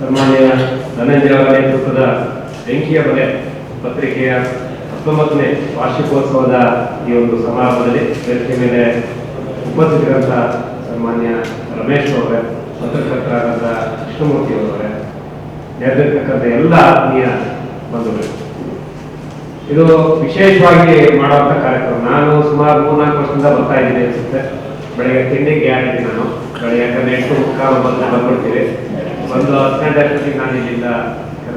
ಸನ್ಮಾನ್ಯ ಧನಂಜಯ ನೇತೃತ್ವದ ಬೆಂಕಿಯ ಮನೆ ಪತ್ರಿಕೆಯ ಹತ್ತೊಂಬತ್ತನೇ ವಾರ್ಷಿಕೋತ್ಸವದ ಈ ಒಂದು ಸಮಾರಂಭದಲ್ಲಿ ವೇದಿಕೆ ಮೇಲೆ ಉಪಸ್ಥಿತರಂತ ಸನ್ಮಾನ್ಯ ರಮೇಶ್ ಅವರೇ, ಪತ್ರಕರ್ತರಾದಂಥ ಕೃಷ್ಣಮೂರ್ತಿ ಅವರೇ ನೆರೆದಿರ್ತಕ್ಕಂಥ ಎಲ್ಲ ಆತ್ಮೀಯ ಬಂಧುಗಳು. ಇದು ವಿಶೇಷವಾಗಿ ಮಾಡುವಂಥ ಕಾರ್ಯಕ್ರಮ. ನಾನು ಸುಮಾರು ಮೂರ್ನಾಲ್ಕು ವರ್ಷದಿಂದ ಬರ್ತಾ ಇದ್ದೀನಿ ಅನಿಸುತ್ತೆ. ಬೆಳಗ್ಗೆ ತಿಂಡಿಗೆ ಆಗಿದ್ದೀನಿ ನಾನು. ಬೆಳಗ್ಗೆ ಯಾಕಂದ್ರೆ ಎಂಟು ಮುಕ್ಕಾಲು ಬಂದು ಬಂದ್ಬಿಡ್ತೀವಿ ಒಂದು ಹತ್ತು ಗಂಟೆ ಅಷ್ಟೊತ್ತಿಗೆ ನಾನು ಇಲ್ಲಿಂದ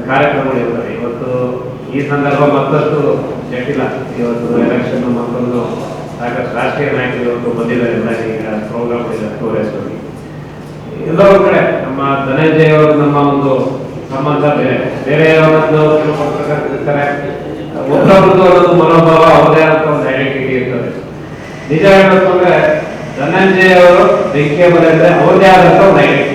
ಕಾರ್ಯಕ್ರಮಗಳು ಇರ್ತವೆ. ಇವತ್ತು ಈ ಸಂದರ್ಭ ಮತ್ತಷ್ಟು ಜಟಿಲ. ಇವತ್ತು ಎಲೆಕ್ಷನ್ ಮತ್ತೊಂದು ಸಾಕಷ್ಟು ರಾಷ್ಟ್ರೀಯ ನಾಯಕರು ಇವತ್ತು ಬಂದಿದ್ದಾರೆ. ಈಗ ಪ್ರೋಗ್ರಾಮ್ ಇದೆ ಟೂರಿಸ್ಟ್ ಎಲ್ಲೋ ಒಂದ್ ಕಡೆ ನಮ್ಮ ಧನಂಜಯ ಅವರು ನಮ್ಮ ಒಂದು ಸಂಬಂಧ ಬೇರೆ. ಬೇರೆ ಒಂದು ಇರ್ತಾರೆ ಒಬ್ಬರೊಬ್ಬರದ್ದು ಒಂದು ಮನೋಭಾವ ಅವರದೇ ಅಂತ ಒಂದು ಐಡೆಂಟಿಟಿ ಇರ್ತದೆ. ನಿಜ ಹೇಳಬೇಕು ಅಂದ್ರೆ ಧನಂಜಯ ಅವರು ಬೆಂಕಿಯ ಮನೆ ಅಂದ್ರೆ ಅವ್ರದೇ ಆದಂತ ಒಂದು ಐಡೆಂಟಿಟಿ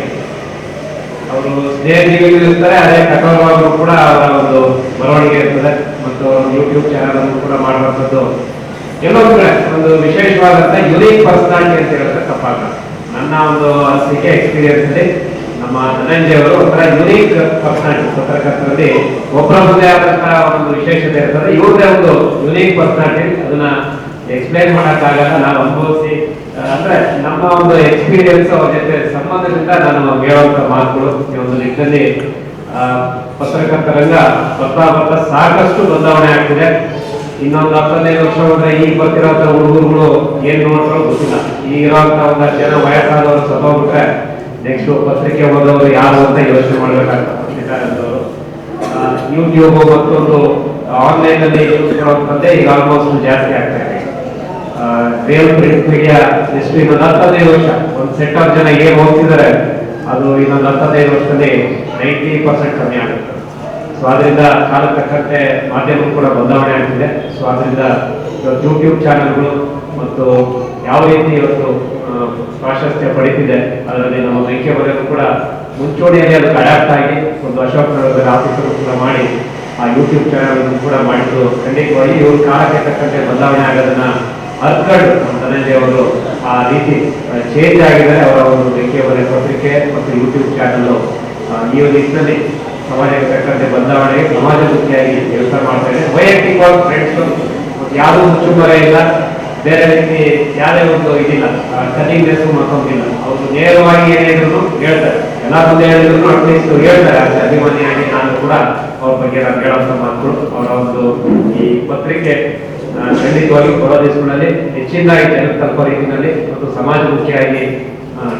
ಸ್ನೇಹಿತರಿಗೂ ಇರ್ತಾರೆ, ಅದೇ ಕಠೋರವಾಗೂ ಕೂಡ ಅವರ ಒಂದು ಬರವಣಿಗೆ ಇರ್ತದೆ ಮತ್ತು ಯೂಟ್ಯೂಬ್ ಚಾನಲ್ ಅನ್ನು ಕೂಡ ಮಾಡುವಂಥದ್ದು. ಎಲ್ಲೋ ಕಡೆ ಒಂದು ವಿಶೇಷವಾದಂತ ಯುನೀಕ್ ಪರ್ಸನಾಲಿಟಿ ಅಂತ ಹೇಳಿದ್ರೆ ತಪ್ಪಾಗ ನನ್ನ ಒಂದು ಅನಿಸಿಕೆ ಎಕ್ಸ್ಪೀರಿಯನ್ಸ್ ಅಲ್ಲಿ ನಮ್ಮ ಧನಂಜಯ ಅವರು ಒಂಥರ ಯುನೀಕ್ ಪರ್ಸನಾಲಿಟಿ ಪತ್ರಕರ್ತರಲ್ಲಿ ಒಬ್ಬರೊಬ್ಬರದೇ ಆದಂತಹ ಒಂದು ವಿಶೇಷತೆ ಇರ್ತದೆ. ಇವ್ರದೇ ಒಂದು ಯುನೀಕ್ ಪರ್ಸನಾಲಿಟಿ ಅದನ್ನ ಎಕ್ಸ್ಪ್ಲೈನ್ ಮಾಡಕ್ಕಾಗಲ್ಲ. ನಾವು ಅನುಭವಿಸಿ ಅಂದ್ರೆ ನಮ್ಮ ಒಂದು ಎಕ್ಸ್ಪೀರಿಯನ್ಸ್ ಅವ್ರ ಜೊತೆ ಸಂಬಂಧದಿಂದ ನಾನು ಹೇಳುವಂತ ಮಾತುಗಳು ಈ ಒಂದು ನಿಟ್ಟಿನಲ್ಲಿ ಆ, ಪತ್ರಕರ್ತ ರಂಗ ಬರ್ತಾ ಬರ್ತಾ ಸಾಕಷ್ಟು ಬದಲಾವಣೆ ಆಗ್ತಿದೆ. ಇನ್ನೊಂದು ಹತ್ತದೈದು ವರ್ಷ ಹೋದ್ರೆ ಈಗ ಬರ್ತಿರೋಂಥ ಹುಡುಗರುಗಳು ಏನ್ ನೋಡ್ತಾರೋ ಗೊತ್ತಿಲ್ಲ. ಈಗ ಇರೋಂಥ ಒಂದು ಜನ ವಯಸ್ಸಾದವರು ಸತ್ತೋಗ್ಬಿಟ್ರೆ ನೆಕ್ಸ್ಟ್ ಪತ್ರಿಕೆ ಓದೋರು ಯಾರು ಅಂತ ಯೋಚನೆ ಮಾಡ್ಬೇಕಾಗ್ತದೆ ಯೂಟ್ಯೂಬ್ ಮತ್ತೊಂದು ಆನ್ಲೈನ್ ಅಲ್ಲಿ ಯೂಸ್ ಮಾಡುವಂಥದ್ದೇ ಈಗ ಆಲ್ಮೋಸ್ಟ್ ಜಾಸ್ತಿ ಪ್ರಿಂಟ್ ಮೀಡಿಯಾ ಎಷ್ಟು ಇನ್ನೊಂದು ಹತ್ತದೈದು ವರ್ಷ. ಒಂದು ಸೆಟ್ ಆಫ್ ಜನ ಏನ್ ಹೋಗ್ತಿದ್ದಾರೆ ಅದು ಇನ್ನೊಂದು ಹತ್ತದೈದು ವರ್ಷದಲ್ಲಿ ನೈಂಟಿ ಪರ್ಸೆಂಟ್ ಕಮ್ಮಿ ಆಗುತ್ತೆ. ಸೊ ಅದರಿಂದ ಕಾಲ ತಕ್ಕಂತೆ ಮಾಧ್ಯಮ ಕೂಡ ಬದಲಾವಣೆ ಆಗ್ತಿದೆ. ಸೊ ಅದರಿಂದ ಯೂಟ್ಯೂಬ್ ಚಾನೆಲ್ಗಳು ಮತ್ತು ಯಾವ ರೀತಿ ಇವತ್ತು ಪ್ರಾಶಸ್ತ್ಯ ಪಡೀತಿದೆ, ಅದರಲ್ಲಿ ನಮ್ಮ ವೆಂಕಯ್ಯ ಮನೆಯವರು ಕೂಡ ಮುಂಚೂಣಿಯಲ್ಲಿ ಅದಕ್ಕೆ ಅಡಾಪ್ಟ್ ಆಗಿ ಒಂದು ಅಶೋಕ್ ನಗರದ ಆಫೀಸರು ಕೂಡ ಮಾಡಿ ಆ ಯೂಟ್ಯೂಬ್ ಚಾನೆಲ್ ಕೂಡ ಮಾಡಿದ್ದು ಖಂಡಿತವಾಗಿ ಇವ್ರ ಕಾಲಕ್ಕೆ ತಕ್ಕಂತೆ ಬದಲಾವಣೆ ಆಗೋದನ್ನ ಅರ್ಕಡ್ ನಮ್ಮ ಅವರು ಆ ರೀತಿ ಚೇಂಜ್ ಆಗಿದ್ದಾರೆ ಅವರ ಒಂದು ಮನೆ ಪತ್ರಿಕೆ ಮತ್ತು ಯೂಟ್ಯೂಬ್ ಚಾನಲ್ ಈ ಒಂದು ನಿಟ್ಟಿನಲ್ಲಿ ಸಮಾಜಕ್ಕೆ ತಕ್ಕಂತೆ ಬದಲಾವಣೆಗೆ ಸಮಾಜಮುಖಿಯಾಗಿ ಕೆಲಸ ಮಾಡ್ತಾರೆ ವೈಯಕ್ತಿಕವಾಗಿ ಫ್ರೆಂಡ್ಸ್ ಯಾವುದೂ ಬರ ಇಲ್ಲ, ಬೇರೆ ರೀತಿ ಯಾರೇ ಒಂದು ಇದಿಲ್ಲ ಕನ್ನಿಂಗ್ನೆಸ್ ಮಾಡ್ಕೊಂಡಿಲ್ಲ ಅವರು ನೇರವಾಗಿ ಏನೇನು ಹೇಳ್ತಾರೆ. ಎಲ್ಲ ಮುಂದೆ ಹೇಳಿದ್ರು, ಅಟ್ಲೀಸ್ಟ್ ಹೇಳ್ತಾರೆ. ಅಭಿಮಾನಿಯಾಗಿ ನಾನು ಕೂಡ ಅವ್ರ ಬಗ್ಗೆ ನಾನು ಹೇಳೋಂಥ ಮಾತು ಅವರ ಒಂದು ಈ ಪತ್ರಿಕೆ ಖಂಡಿತವಾಗಿ ಹೊರ ದೇಶಗಳಲ್ಲಿ ಹೆಚ್ಚಿನದಾಗಿ ಜನಕ್ಕೆ ತಲುಪೋ ರೀತಿಯಲ್ಲಿ ಮತ್ತು ಸಮಾಜಮುಖಿಯಾಗಿ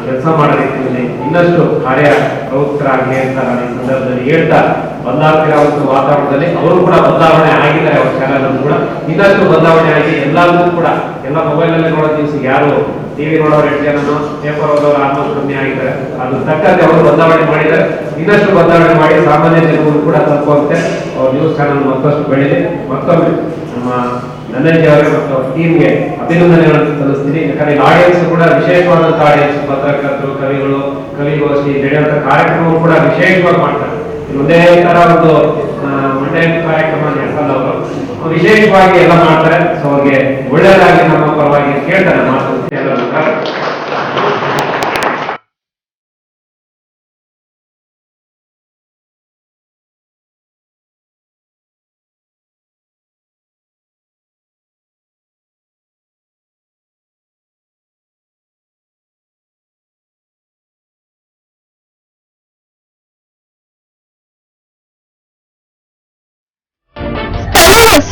ಕೆಲಸ ಮಾಡೋ ರೀತಿಯಲ್ಲಿ ಇನ್ನಷ್ಟು ಕಾರ್ಯ ಪ್ರವೃತ್ತರಾಗಲಿ ಅಂತ ನಾನು ಈ ಸಂದರ್ಭದಲ್ಲಿ ಹೇಳ್ತಾ ಬದಲಾಗ್ತಿರೋ ಒಂದು ವಾತಾವರಣದಲ್ಲಿ ಅವರು ಕೂಡ ಬದಲಾವಣೆ ಆಗಿದ್ದಾರೆ, ಅವ್ರ ಚಾನಲ್ ಕೂಡ. ಇನ್ನಷ್ಟು ಬದಲಾವಣೆ ಆಗಿ ಎಲ್ಲರಿಗೂ ಕೂಡ, ಎಲ್ಲ ಮೊಬೈಲ್ ಅಲ್ಲಿ ನೋಡೋ ದಿವಸ ಯಾರು ಟಿವಿ ನೋಡೋರು ಎಷ್ಟು ಜನನು ಪೇಪರ್ ಓದೋರು ಆಲ್ಮೋಸ್ಟ್ ಕಮ್ಮಿ ಆಗಿದ್ದಾರೆ. ಅದು ತಕ್ಕಂತೆ ಅವರು ಬದಲಾವಣೆ ಮಾಡಿದ್ದಾರೆ. ಇನ್ನಷ್ಟು ಬದಲಾವಣೆ ಮಾಡಿ ಸಾಮಾನ್ಯ ಜನರು ಕೂಡ ತಲುಪುವಂತೆ ಅವ್ರ ನ್ಯೂಸ್ ಚಾನಲ್ ಮತ್ತಷ್ಟು ಬೆಳೆದಿದೆ ಮತ್ತೊಮ್ಮೆ ಧನಂಜಯ ಅವರಿಗೆ ಮತ್ತು ಟೀಮ್ಗೆ ಅಭಿನಂದನೆಗಳನ್ನು ಸಲ್ಲಿಸ್ತೀನಿ. ಯಾಕಂದ್ರೆ ಆಡಿಯನ್ಸ್ ಕೂಡ ವಿಶೇಷವಾದಂತಹ ಆಡಿಯನ್ಸ್ ಪತ್ರಕರ್ತರು, ಕವಿಗಳು, ಕವಿಗೋಷ್ಠಿ ನಡೆಯುವಂಥ ಕಾರ್ಯಕ್ರಮ ಕೂಡ ವಿಶೇಷವಾಗಿ ಮಾಡ್ತಾರೆ. ಒಂದೇ ತರ ಒಂದು ಮಂಡೆ ಕಾರ್ಯಕ್ರಮ ನಡೆಸಲ್ಲ ಅವರು ವಿಶೇಷವಾಗಿ ಎಲ್ಲ ಮಾಡ್ತಾರೆ. ಸೊ ಅವ್ರಿಗೆ ಒಳ್ಳೆಯದಾಗಿ ನಮ್ಮ ಪರವಾಗಿ ಕೇಳ್ತಾರೆ